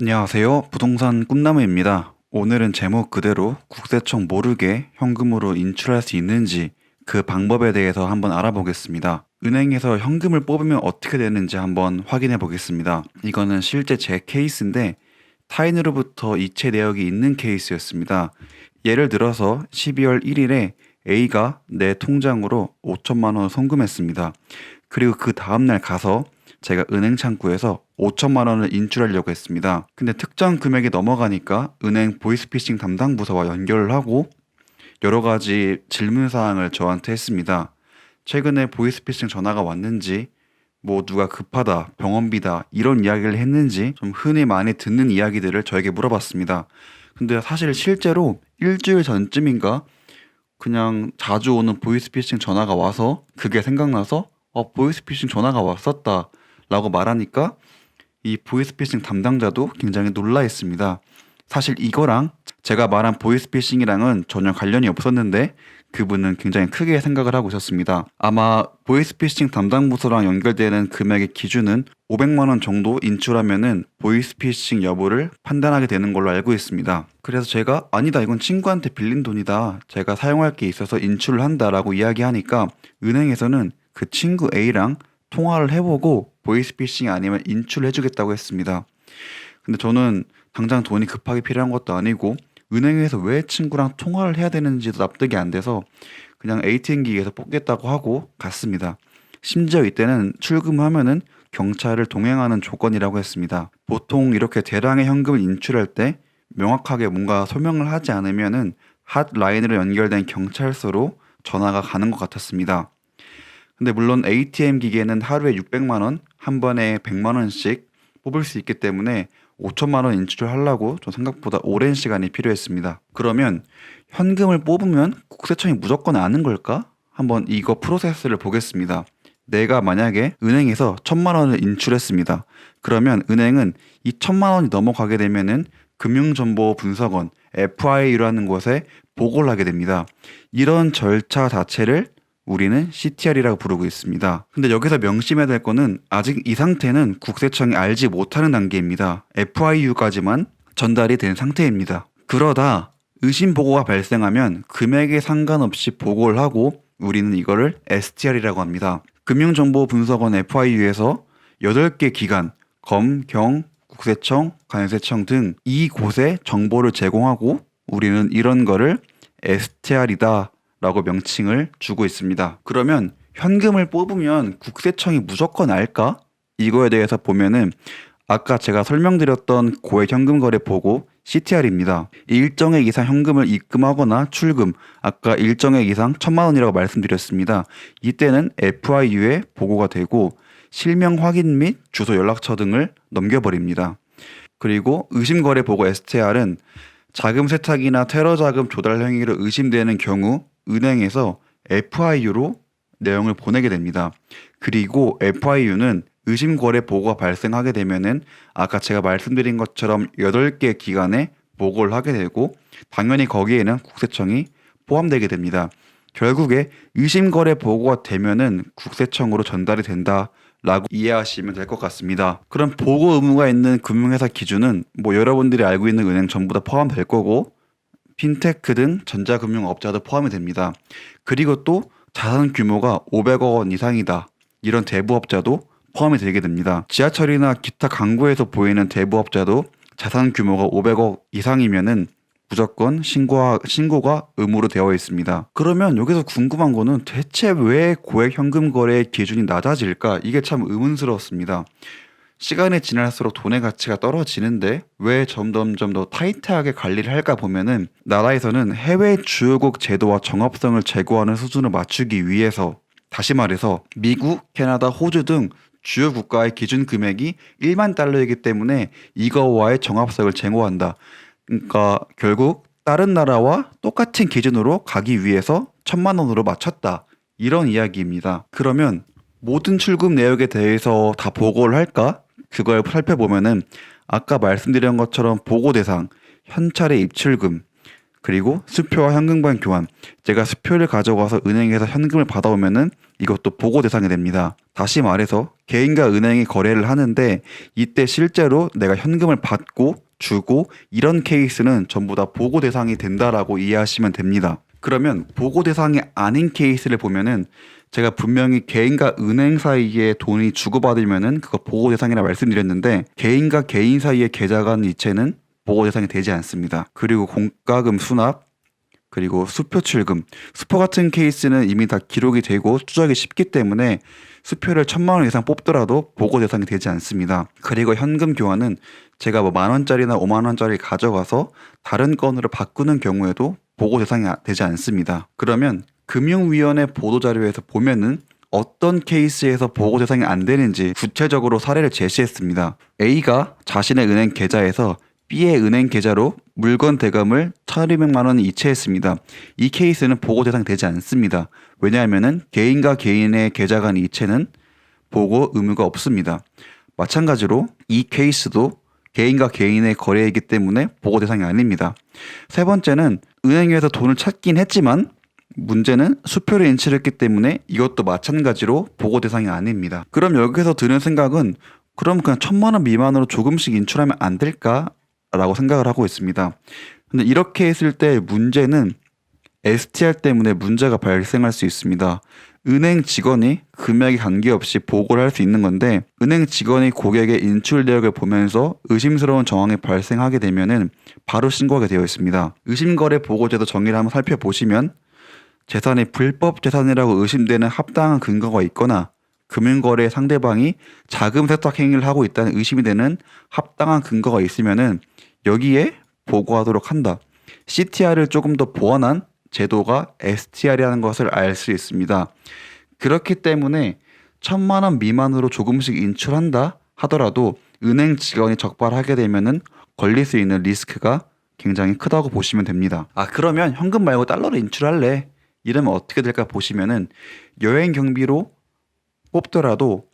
안녕하세요. 부동산 꿈나무입니다. 오늘은 제목 그대로 국세청 모르게 현금으로 인출할 수 있는지 그 방법에 대해서 한번 알아보겠습니다. 은행에서 현금을 뽑으면 어떻게 되는지 한번 확인해 보겠습니다. 이거는 실제 제 케이스인데 타인으로부터 이체 내역이 있는 케이스였습니다. 예를 들어서 12월 1일에 A가 내 통장으로 5천만 원을 송금했습니다. 그리고 그 다음날 가서 제가 은행 창구에서 5천만 원을 인출하려고 했습니다. 근데 특정 금액이 넘어가니까 은행 보이스피싱 담당 부서와 연결을 하고 여러 가지 질문 사항을 저한테 했습니다. 최근에 보이스피싱 전화가 왔는지 뭐 누가 급하다, 병원비다 이런 이야기를 했는지 좀 흔히 많이 듣는 이야기들을 저에게 물어봤습니다. 근데 사실 실제로 일주일 전쯤인가 그냥 자주 오는 보이스피싱 전화가 와서 그게 생각나서 어 보이스피싱 전화가 왔었다 라고 말하니까 이 보이스피싱 담당자도 굉장히 놀라 했습니다. 사실 이거랑 제가 말한 보이스피싱이랑은 전혀 관련이 없었는데 그분은 굉장히 크게 생각을 하고 있었습니다. 아마 보이스피싱 담당 부서랑 연결되는 금액의 기준은 500만 원 정도 인출하면은 보이스피싱 여부를 판단하게 되는 걸로 알고 있습니다. 그래서 제가 아니다 이건 친구한테 빌린 돈이다. 제가 사용할 게 있어서 인출을 한다라고 이야기하니까 은행에서는 그 친구 A랑 통화를 해보고 보이스피싱이 아니면 인출해주겠다고 했습니다. 근데 저는 당장 돈이 급하게 필요한 것도 아니고 은행에서 왜 친구랑 통화를 해야 되는지도 납득이 안 돼서 그냥 ATM기에서 뽑겠다고 하고 갔습니다. 심지어 이때는 출금하면은 경찰을 동행하는 조건이라고 했습니다. 보통 이렇게 대량의 현금을 인출할 때 명확하게 뭔가 설명을 하지 않으면은 핫라인으로 연결된 경찰서로 전화가 가는 것 같았습니다. 근데 물론 ATM 기계는 하루에 600만 원, 한 번에 100만 원씩 뽑을 수 있기 때문에 5천만 원 인출을 하려고 좀 생각보다 오랜 시간이 필요했습니다. 그러면 현금을 뽑으면 국세청이 무조건 아는 걸까? 한번 이거 프로세스를 보겠습니다. 내가 만약에 은행에서 천만 원을 인출했습니다. 그러면 은행은 이 천만 원이 넘어가게 되면은 금융정보분석원 FIU라는 곳에 보고를 하게 됩니다. 이런 절차 자체를 우리는 CTR이라고 부르고 있습니다. 근데 여기서 명심해야 될 거는 아직 이 상태는 국세청이 알지 못하는 단계입니다. FIU까지만 전달이 된 상태입니다. 그러다 의심 보고가 발생하면 금액에 상관없이 보고를 하고 우리는 이거를 STR이라고 합니다. 금융정보분석원 FIU에서 8개 기관, 검, 경, 국세청, 관세청 등 이곳에 정보를 제공하고 우리는 이런 거를 STR이다 라고 명칭을 주고 있습니다. 그러면 현금을 뽑으면 국세청이 무조건 알까? 이거에 대해서 보면은 아까 제가 설명드렸던 고액 현금 거래 보고 CTR입니다. 일정액 이상 현금을 입금하거나 출금, 아까 일정액 이상 천만 원이라고 말씀드렸습니다. 이때는 FIU에 보고가 되고 실명 확인 및 주소 연락처 등을 넘겨버립니다. 그리고 의심 거래 보고 STR은 자금 세탁이나 테러 자금 조달 행위로 의심되는 경우 은행에서 FIU로 내용을 보내게 됩니다. 그리고 FIU는 의심 거래 보고가 발생하게 되면은 아까 제가 말씀드린 것처럼 8개 기관에 보고를 하게 되고 당연히 거기에는 국세청이 포함되게 됩니다. 결국에 의심 거래 보고가 되면은 국세청으로 전달이 된다. 라고 이해하시면 될 것 같습니다. 그럼 보고 의무가 있는 금융회사 기준은 뭐 여러분들이 알고 있는 은행 전부 다 포함될 거고 핀테크 등 전자금융업자도 포함이 됩니다. 그리고 또 자산 규모가 500억 원 이상이다. 이런 대부업자도 포함이 되게 됩니다. 지하철이나 기타 강구에서 보이는 대부업자도 자산 규모가 500억 이상이면은 무조건 신고가, 신고가 의무로 되어 있습니다. 그러면 여기서 궁금한 거는 대체 왜 고액 현금 거래의 기준이 낮아질까? 이게 참 의문스러웠습니다. 시간이 지날수록 돈의 가치가 떨어지는데 왜 점점점 더 타이트하게 관리를 할까 보면은 나라에서는 해외 주요국 제도와 정합성을 제고하는 수준을 맞추기 위해서 다시 말해서 미국, 캐나다, 호주 등 주요 국가의 기준 금액이 1만 달러이기 때문에 이거와의 정합성을 제고한다. 그러니까 결국 다른 나라와 똑같은 기준으로 가기 위해서 천만 원으로 맞췄다. 이런 이야기입니다. 그러면 모든 출금 내역에 대해서 다 보고를 할까? 그걸 살펴보면은 아까 말씀드린 것처럼 보고 대상, 현찰의 입출금, 그리고 수표와 현금관 교환. 제가 수표를 가져가서 은행에서 현금을 받아오면은 이것도 보고 대상이 됩니다. 다시 말해서 개인과 은행이 거래를 하는데 이때 실제로 내가 현금을 받고 주고 이런 케이스는 전부 다 보고 대상이 된다라고 이해하시면 됩니다. 그러면 보고 대상이 아닌 케이스를 보면은 제가 분명히 개인과 은행 사이에 돈이 주고받으면은 그거 보고 대상이라 말씀드렸는데 개인과 개인 사이에 계좌 간 이체는 보고 대상이 되지 않습니다. 그리고 공과금 수납 그리고 수표 출금 수표 같은 케이스는 이미 다 기록이 되고 추적이 쉽기 때문에 수표를 천만 원 이상 뽑더라도 보고 대상이 되지 않습니다. 그리고 현금 교환은 제가 뭐 만 원짜리나 오만 원짜리 가져가서 다른 건으로 바꾸는 경우에도 보고 대상이 아- 되지 않습니다. 그러면 금융위원회 보도자료에서 보면은 어떤 케이스에서 보고 대상이 안 되는지 구체적으로 사례를 제시했습니다. A가 자신의 은행 계좌에서 B의 은행 계좌로 물건 대금을 1,200만 원을 이체했습니다. 이 케이스는 보고 대상이 되지 않습니다. 왜냐하면은 개인과 개인의 계좌 간 이체는 보고 의무가 없습니다. 마찬가지로 이 케이스도 개인과 개인의 거래이기 때문에 보고 대상이 아닙니다. 세 번째는 은행에서 돈을 찾긴 했지만 문제는 수표를 인출했기 때문에 이것도 마찬가지로 보고 대상이 아닙니다. 그럼 여기서 드는 생각은 그럼 그냥 천만 원 미만으로 조금씩 인출하면 안 될까 라고 생각을 하고 있습니다. 근데 이렇게 했을 때 문제는 STR 때문에 문제가 발생할 수 있습니다. 은행 직원이 금액에 관계없이 보고를 할 수 있는 건데 은행 직원이 고객의 인출 내역을 보면서 의심스러운 정황이 발생하게 되면은 바로 신고하게 되어 있습니다. 의심거래 보고제도 정의를 한번 살펴보시면 재산이 불법 재산이라고 의심되는 합당한 근거가 있거나 금융거래 상대방이 자금 세탁 행위를 하고 있다는 의심이 되는 합당한 근거가 있으면은 여기에 보고하도록 한다. CTR을 조금 더 보완한 제도가 STR이라는 것을 알 수 있습니다. 그렇기 때문에 천만 원 미만으로 조금씩 인출한다 하더라도 은행 직원이 적발하게 되면은 걸릴 수 있는 리스크가 굉장히 크다고 보시면 됩니다. 아 그러면 현금 말고 달러로 인출할래? 이러면 어떻게 될까 보시면은 여행 경비로 뽑더라도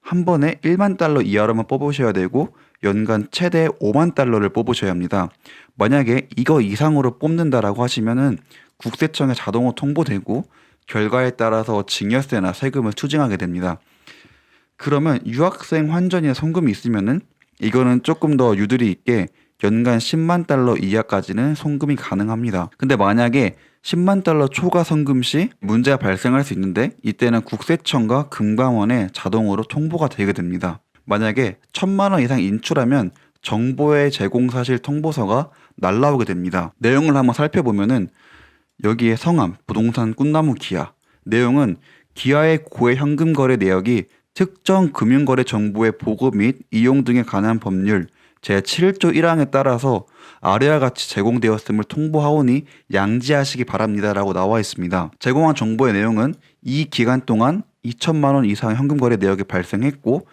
한 번에 1만 달러 이하로만 뽑으셔야 되고 연간 최대 5만 달러를 뽑으셔야 합니다. 만약에 이거 이상으로 뽑는다라고 하시면은 국세청에 자동으로 통보되고 결과에 따라서 증여세나 세금을 추징하게 됩니다. 그러면 유학생 환전이나 송금이 있으면은 이거는 조금 더 유들이 있게 연간 10만 달러 이하까지는 송금이 가능합니다. 근데 만약에 10만 달러 초과 송금 시 문제가 발생할 수 있는데 이때는 국세청과 금감원에 자동으로 통보가 되게 됩니다. 만약에 1천만 원 이상 인출하면 정보의 제공 사실 통보서가 날라오게 됩니다. 내용을 한번 살펴보면은 여기에 성함, 부동산 꿈나무 기아. 내용은 기아의 고액 현금 거래 내역이 특정 금융거래 정보의 보고 및 이용 등에 관한 법률 제7조 1항에 따라서 아래와 같이 제공되었음을 통보하오니 양지하시기 바랍니다라고 나와 있습니다. 제공한 정보의 내용은 이 기간 동안 2천만 원 이상 현금 거래 내역이 발생했고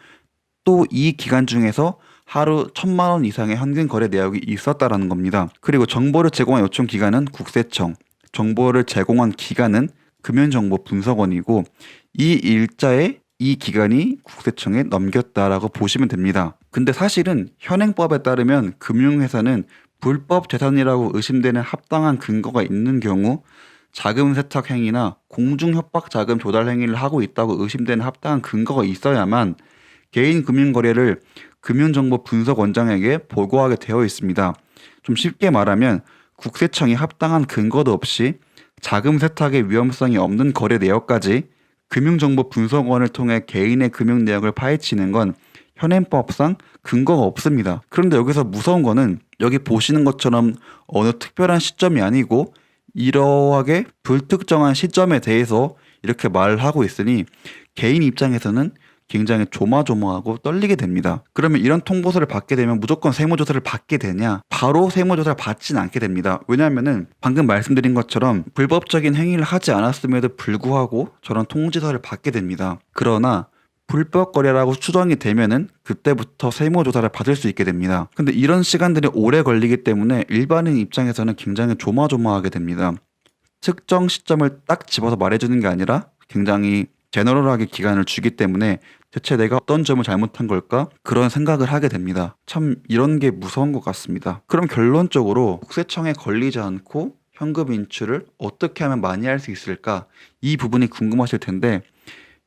또 이 기간 중에서 하루 천만 원 이상의 현금 거래 내역이 있었다라는 겁니다. 그리고 정보를 제공한 요청 기관은 국세청, 정보를 제공한 기관은 금연정보분석원이고 이 일자에 이 기간이 국세청에 넘겼다라고 보시면 됩니다. 근데 사실은 현행법에 따르면 금융회사는 불법 재산이라고 의심되는 합당한 근거가 있는 경우 자금 세탁 행위나 공중 협박 자금 조달 행위를 하고 있다고 의심되는 합당한 근거가 있어야만 개인 금융 거래를 금융정보 분석 원장에게 보고하게 되어 있습니다. 좀 쉽게 말하면 국세청이 합당한 근거도 없이 자금 세탁의 위험성이 없는 거래 내역까지 금융정보 분석원을 통해 개인의 금융 내역을 파헤치는 건 현행법상 근거가 없습니다. 그런데 여기서 무서운 거는 여기 보시는 것처럼 어느 특별한 시점이 아니고 이러하게 불특정한 시점에 대해서 이렇게 말하고 있으니 개인 입장에서는 굉장히 조마조마하고 떨리게 됩니다. 그러면 이런 통보서를 받게 되면 무조건 세무조사를 받게 되냐? 바로 세무조사를 받지는 않게 됩니다. 왜냐하면은 방금 말씀드린 것처럼 불법적인 행위를 하지 않았음에도 불구하고 저런 통지서를 받게 됩니다. 그러나 불법 거래라고 추정이 되면은 그때부터 세무 조사를 받을 수 있게 됩니다. 근데 이런 시간들이 오래 걸리기 때문에 일반인 입장에서는 굉장히 조마조마하게 됩니다. 특정 시점을 딱 집어서 말해주는 게 아니라 굉장히 제너럴하게 기간을 주기 때문에 대체 내가 어떤 점을 잘못한 걸까? 그런 생각을 하게 됩니다. 참 이런 게 무서운 것 같습니다. 그럼 결론적으로 국세청에 걸리지 않고 현금 인출을 어떻게 하면 많이 할 수 있을까? 이 부분이 궁금하실 텐데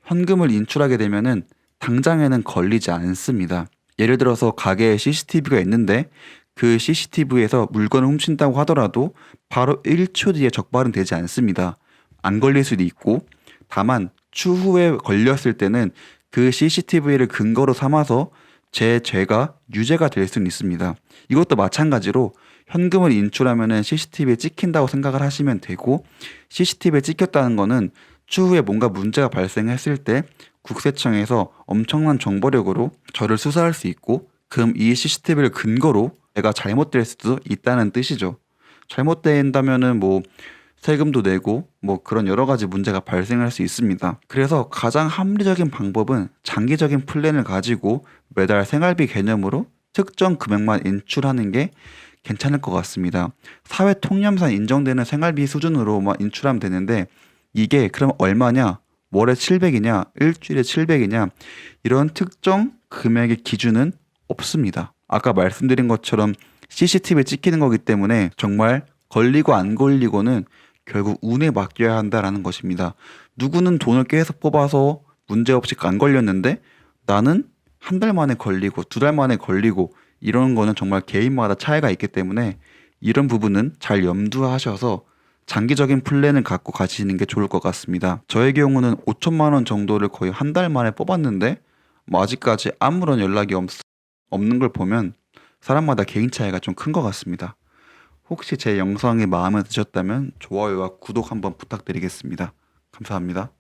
현금을 인출하게 되면은 당장에는 걸리지 않습니다. 예를 들어서 가게에 CCTV가 있는데 그 CCTV에서 물건을 훔친다고 하더라도 바로 1초 뒤에 적발은 되지 않습니다. 안 걸릴 수도 있고 다만 추후에 걸렸을 때는 그 CCTV를 근거로 삼아서 제 죄가 유죄가 될 수는 있습니다. 이것도 마찬가지로 현금을 인출하면은 CCTV에 찍힌다고 생각을 하시면 되고 CCTV에 찍혔다는 거는 추후에 뭔가 문제가 발생했을 때 국세청에서 엄청난 정보력으로 저를 수사할 수 있고 그럼 이 CCTV를 근거로 내가 잘못될 수도 있다는 뜻이죠. 잘못된다면은 뭐 세금도 내고 뭐 그런 여러 가지 문제가 발생할 수 있습니다. 그래서 가장 합리적인 방법은 장기적인 플랜을 가지고 매달 생활비 개념으로 특정 금액만 인출하는 게 괜찮을 것 같습니다. 사회 통념상 인정되는 생활비 수준으로만 인출하면 되는데 이게 그럼 얼마냐? 월에 700이냐? 일주일에 700이냐? 이런 특정 금액의 기준은 없습니다. 아까 말씀드린 것처럼 CCTV에 찍히는 거기 때문에 정말 걸리고 안 걸리고는 결국 운에 맡겨야 한다라는 것입니다. 누구는 돈을 계속 뽑아서 문제없이 안 걸렸는데 나는 한 달 만에 걸리고 두 달 만에 걸리고 이런 거는 정말 개인마다 차이가 있기 때문에 이런 부분은 잘 염두하셔서 장기적인 플랜을 갖고 가시는 게 좋을 것 같습니다. 저의 경우는 5천만 원 정도를 거의 한 달 만에 뽑았는데 뭐 아직까지 아무런 연락이 없, 없는 걸 보면 사람마다 개인 차이가 좀 큰 것 같습니다. 혹시 제 영상이 마음에 드셨다면 좋아요와 구독 한번 부탁드리겠습니다. 감사합니다.